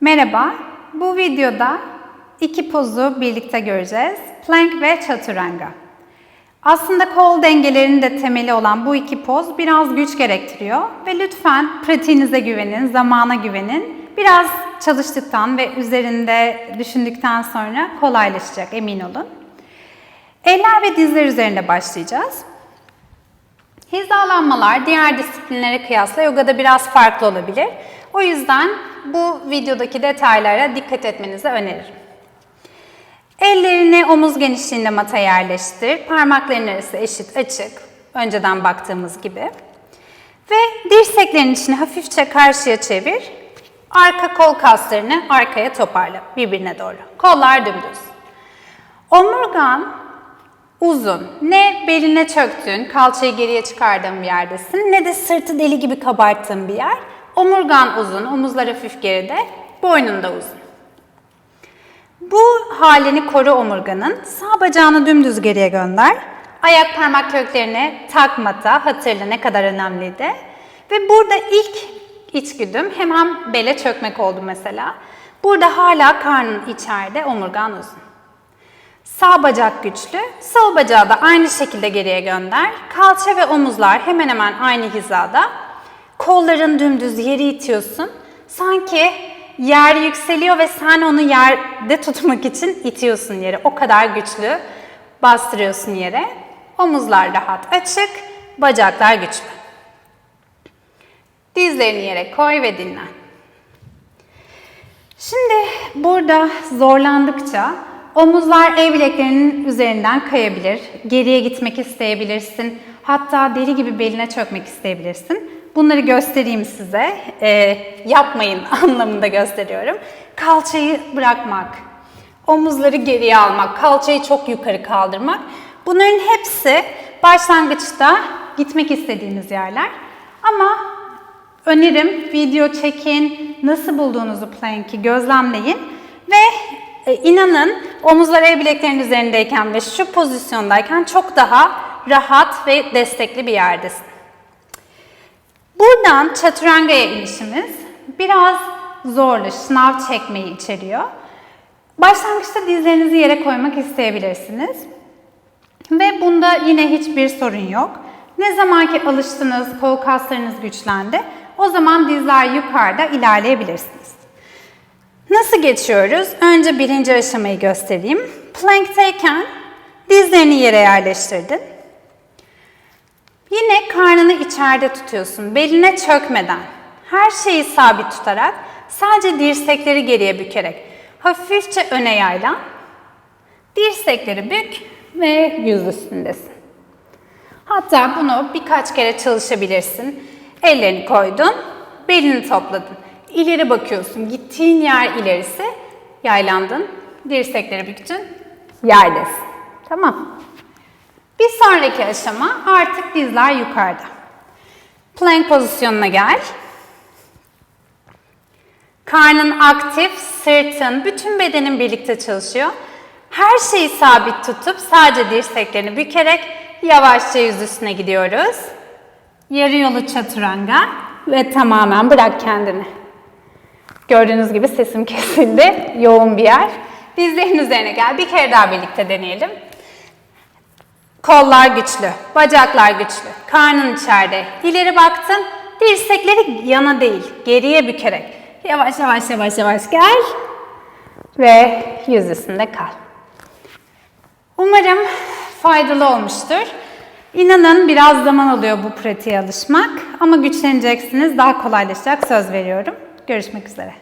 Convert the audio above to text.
Merhaba, bu videoda iki pozu birlikte göreceğiz. Plank ve chaturanga. Aslında kol dengelerinin de temeli olan bu iki poz biraz güç gerektiriyor ve lütfen pratiğinize güvenin, zamana güvenin. Biraz çalıştıktan ve üzerinde düşündükten sonra kolaylaşacak emin olun. Eller ve dizler üzerinde başlayacağız. Hizalanmalar diğer disiplinlere kıyasla yogada biraz farklı olabilir. O yüzden bu videodaki detaylara dikkat etmenizi öneririm. Ellerini omuz genişliğinde mata yerleştir. Parmakların arası eşit açık. Önceden baktığımız gibi. Ve dirseklerin içini hafifçe karşıya çevir. Arka kol kaslarını arkaya toparla birbirine doğru. Kollar dümdüz. Omurgan uzun. Ne beline çöktüğün, kalçayı geriye çıkardığın bir yerdesin ne de sırtı deli gibi kabarttığın bir yer. Omurgan uzun, omuzlar hafif geride, boynun da uzun. Bu halini koru omurganın. Sağ bacağını dümdüz geriye gönder. Ayak parmak köklerini takmata, hatırla ne kadar önemliydi. Ve burada ilk içgüdüm hemen bele çökmek oldu mesela. Burada hala karnın içeride, omurgan uzun. Sağ bacak güçlü, sol bacağı da aynı şekilde geriye gönder. Kalça ve omuzlar hemen hemen aynı hizada. Kolların dümdüz yeri itiyorsun. Sanki yer yükseliyor ve sen onu yerde tutmak için itiyorsun yere. O kadar güçlü bastırıyorsun yere. Omuzlar rahat açık, bacaklar güçlü. Dizlerini yere koy ve dinlen. Şimdi burada zorlandıkça omuzlar el bileklerinin üzerinden kayabilir. Geriye gitmek isteyebilirsin. Hatta deri gibi beline çökmek isteyebilirsin. Bunları göstereyim size. Ee, yapmayın anlamında gösteriyorum. Kalçayı bırakmak, omuzları geriye almak, kalçayı çok yukarı kaldırmak. Bunların hepsi başlangıçta gitmek istediğiniz yerler. Ama önerim video çekin, nasıl bulduğunuzu plank'i gözlemleyin ve e, inanın omuzlar el bileklerin üzerindeyken ve şu pozisyondayken çok daha rahat ve destekli bir yerdesin. Buradan chaturanga'ya inişimiz biraz zorlu, şınav çekmeyi içeriyor. Başlangıçta dizlerinizi yere koymak isteyebilirsiniz. Ve bunda yine hiçbir sorun yok. Ne zaman ki alıştınız, kol kaslarınız güçlendi, o zaman dizler yukarıda ilerleyebilirsiniz. Nasıl geçiyoruz? Önce birinci aşamayı göstereyim. Plankteyken dizlerini yere yerleştirdin. Yine karnını içeride tutuyorsun, beline çökmeden. Her şeyi sabit tutarak, sadece dirsekleri geriye bükerek, hafifçe öne yaylan. Dirsekleri bük ve yüz üstündesin. Hatta bunu birkaç kere çalışabilirsin. Ellerini koydun, belini topladın. İleri bakıyorsun, gittiğin yer ilerisi, yaylandın, dirsekleri büktün, yerdesin. Tamam. Bir sonraki aşama artık dizler yukarıda. Plank pozisyonuna gel. Karnın aktif, sırtın, bütün bedenin birlikte çalışıyor. Her şeyi sabit tutup sadece dirseklerini bükerek yavaşça yüz üstüne gidiyoruz. Yarı yolu çaturanga ve tamamen bırak kendini. Gördüğünüz gibi sesim kesildi. Yoğun bir yer. Dizlerin üzerine gel. Bir kere daha birlikte deneyelim. Kollar güçlü, bacaklar güçlü, karnın içeride. İleri baktın, dirsekleri yana değil, geriye bükerek. Yavaş yavaş yavaş yavaş gel ve yüz üstünde kal. Umarım faydalı olmuştur. İnanın biraz zaman alıyor bu pratiğe alışmak ama güçleneceksiniz, daha kolaylaşacak söz veriyorum. Görüşmek üzere.